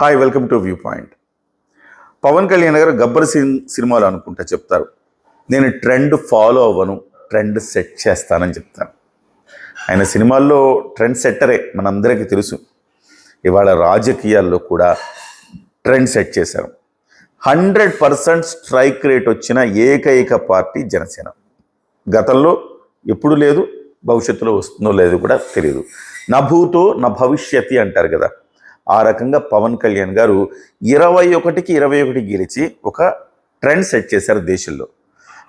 Hi welcome to viewpoint. Pawan Kalyan గారు గబ్బర్ సింగ్ సినిమాలు అనుకుంటా చెప్తారు. నేను ట్రెండ్ ఫాలో అవ్వను ట్రెండ్ సెట్ చేస్తానని చెప్తాను ఆయన సినిమాల్లో ట్రెండ్ సెట్టరే మనందరికీ తెలుసు. ఇవాళ రాజకీయాల్లో కూడా ట్రెండ్ సెట్ చేశారు. హండ్రెడ్ పర్సెంట్ స్ట్రైక్ రేట్ వచ్చిన ఏకైక పార్టీ జనసేన. గతంలో ఎప్పుడు లేదు భవిష్యత్తులో వస్తుందో లేదు కూడా తెలియదు నా భూతో నా భవిష్యత్తి అంటారు కదా. ఆ రకంగా పవన్ కళ్యాణ్ గారు ఇరవై ఒకటికి ఇరవై ఒకటి గెలిచి ఒక ట్రెండ్ సెట్ చేశారు దేశంలో.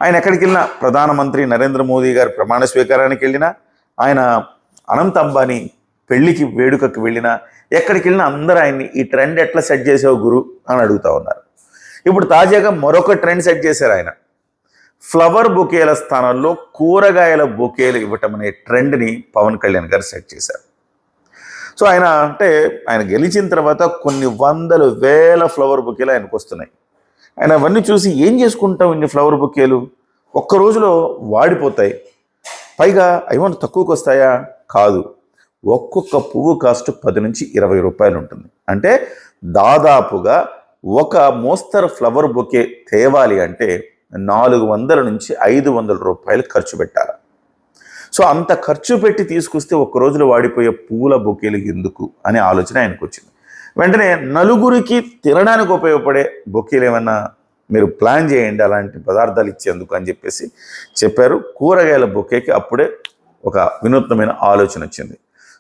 ఆయన ఎక్కడికి వెళ్ళినా ప్రధానమంత్రి నరేంద్ర మోదీ గారి ప్రమాణ స్వీకారానికి వెళ్ళినా ఆయన అనంత్ అంబానీ పెళ్ళికి వేడుకకి వెళ్ళినా ఎక్కడికి వెళ్ళినా అందరూ ఆయన్ని ఈ ట్రెండ్ ఎట్లా సెట్ చేసావు గురు అని అడుగుతా ఉన్నారు. ఇప్పుడు తాజాగా మరొక ట్రెండ్ సెట్ చేశారు ఆయన. ఫ్లవర్ బొకేల స్థానంలో కూరగాయల బొకేలు ఇవ్వటం అనే ట్రెండ్ని పవన్ కళ్యాణ్ గారు సెట్ చేశారు. సో ఆయన అంటే ఆయన గెలిచిన తర్వాత కొన్ని వందలు వేల ఫ్లవర్ బొకేలు ఆయనకు వస్తున్నాయి. ఆయన అవన్నీ చూసి ఏం చేసుకుంటాం ఇన్ని ఫ్లవర్ బొకేలు ఒక్క రోజులో వాడిపోతాయి. పైగా అవి తక్కువకు వస్తాయా? కాదు. ఒక్కొక్క పువ్వు కాస్ట్ పది నుంచి ఇరవై రూపాయలు ఉంటుంది. అంటే దాదాపుగా ఒక మోస్తరు ఫ్లవర్ బొకే తేవాలి అంటే నాలుగు వందల నుంచి ఐదు వందల రూపాయలు ఖర్చు పెట్టాలి. సో అంత ఖర్చు పెట్టి తీసుకొస్తే ఒక్క రోజులో వాడిపోయే పూల బొకేలు ఎందుకు అనే ఆలోచన ఆయనకు వచ్చింది వెంటనే నలుగురికి తినడానికి ఉపయోగపడే బొకేలు ఏమన్నా మీరు ప్లాన్ చేయండి అలాంటి పదార్థాలు ఇచ్చేందుకు అని చెప్పేసి చెప్పారు. కూరగాయల బొకేకి అప్పుడే ఒక వినూత్నమైన ఆలోచన వచ్చింది.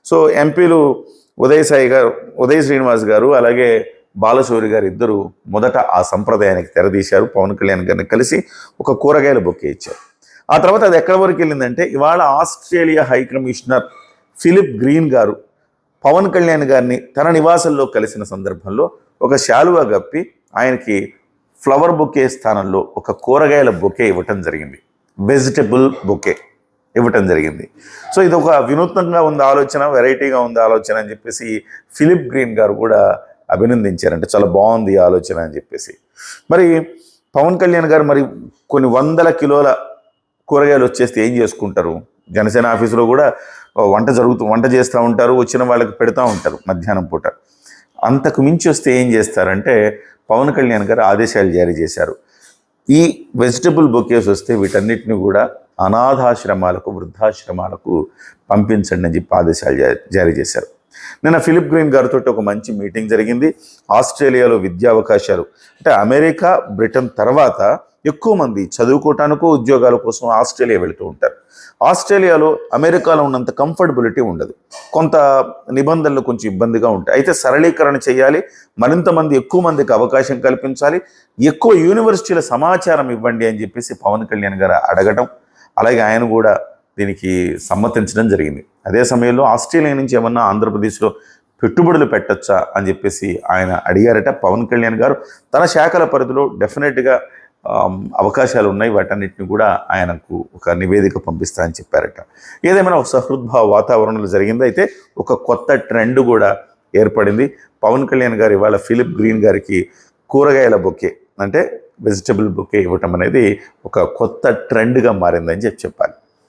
సో ఎంపీలు ఉదయ్ సాయి గారు ఉదయ్ శ్రీనివాస్ గారు అలాగే బాలశౌరి గారు ఇద్దరు మొదట ఆ సంప్రదాయానికి తెరదీశారు. పవన్ కళ్యాణ్ గారిని కలిసి ఒక కూరగాయల బొక్కే ఇచ్చారు. ఆ తర్వాత అది ఎక్కడి వరకు వెళ్ళిందంటే ఇవాళ Australia high commissioner Philip Green గారు పవన్ కళ్యాణ్ గారిని తన నివాసంలో కలిసిన సందర్భంలో ఒక శాలువా గప్పి ఆయనకి ఫ్లవర్ బొకే స్థానంలో ఒక కూరగాయల బొకే ఇవ్వటం జరిగింది. వెజిటబుల్ బొకే ఇవ్వటం జరిగింది. సో ఇది ఒక వినూత్నంగా ఉంది ఆలోచన వెరైటీగా ఉంది ఆలోచన అని చెప్పేసి ఫిలిప్ గ్రీన్ గారు కూడా అభినందించారంటే చాలా బాగుంది ఆలోచన అని చెప్పేసి. మరి పవన్ కళ్యాణ్ గారు మరి కొన్ని వందల కిలోల కూరగాయలు వచ్చేస్తే ఏం చేసుకుంటారు? జనసేన ఆఫీసులో కూడా వంట జరుగుతూ వంట చేస్తూ ఉంటారు వచ్చిన వాళ్ళకి పెడతా ఉంటారు మధ్యాహ్నం పూట. అంతకు మించి వస్తే ఏం చేస్తారంటే పవన్ కళ్యాణ్ గారు ఆదేశాలు జారీ చేశారు. ఈ వెజిటబుల్ బొకేస్ వస్తే వీటన్నిటిని కూడా అనాథాశ్రమాలకు వృద్ధాశ్రమాలకు పంపించండి అని చెప్పి ఆదేశాలు జా- జారీ చేశారు. నిన్న ఫిలిప్ గ్రీన్ గారితో ఒక మంచి మీటింగ్ జరిగింది. ఆస్ట్రేలియాలో విద్యా అవకాశాలు అంటే అమెరికా బ్రిటన్ తర్వాత ఎక్కువ మంది చదువుకోవటానికో ఉద్యోగాల కోసం ఆస్ట్రేలియా వెళుతూ ఉంటారు. ఆస్ట్రేలియాలో అమెరికాలో ఉన్నంత కంఫర్టబిలిటీ ఉండదు. కొంత నిబంధనలు కొంచెం ఇబ్బందిగా ఉంటాయి. అయితే సరళీకరణ చేయాలి. మరింత మంది ఎక్కువ మందికి అవకాశం కల్పించాలి. ఎక్కువ యూనివర్సిటీల సమాచారం ఇవ్వండి అని చెప్పేసి పవన్ కళ్యాణ్ గారు అడగటం అలాగే ఆయన కూడా దీనికి సమ్మతించడం జరిగింది. అదే సమయంలో ఆస్ట్రేలియా నుంచి ఏమన్నా ఆంధ్రప్రదేశ్లో పెట్టుబడులు పెట్టచ్చా అని చెప్పేసి ఆయన అడిగారట పవన్ కళ్యాణ్ గారు. తన శాఖల పరిధిలో డెఫినెట్గా అవకాశాలు ఉన్నాయి వాటన్నిటిని కూడా ఆయనకు ఒక నివేదిక పంపిస్తా అని చెప్పారట. ఏదేమైనా ఒక సహృద్భావ వాతావరణంలో జరిగింది? అయితే ఒక కొత్త ట్రెండ్ కూడా ఏర్పడింది. పవన్ కళ్యాణ్ గారు ఇవాళ ఫిలిప్ గ్రీన్ గారికి కూరగాయల బొకే అంటే వెజిటబుల్ బొకే ఇవ్వటం అనేది ఒక కొత్త ట్రెండ్గా మారిందని చెప్పి చెప్పాలి.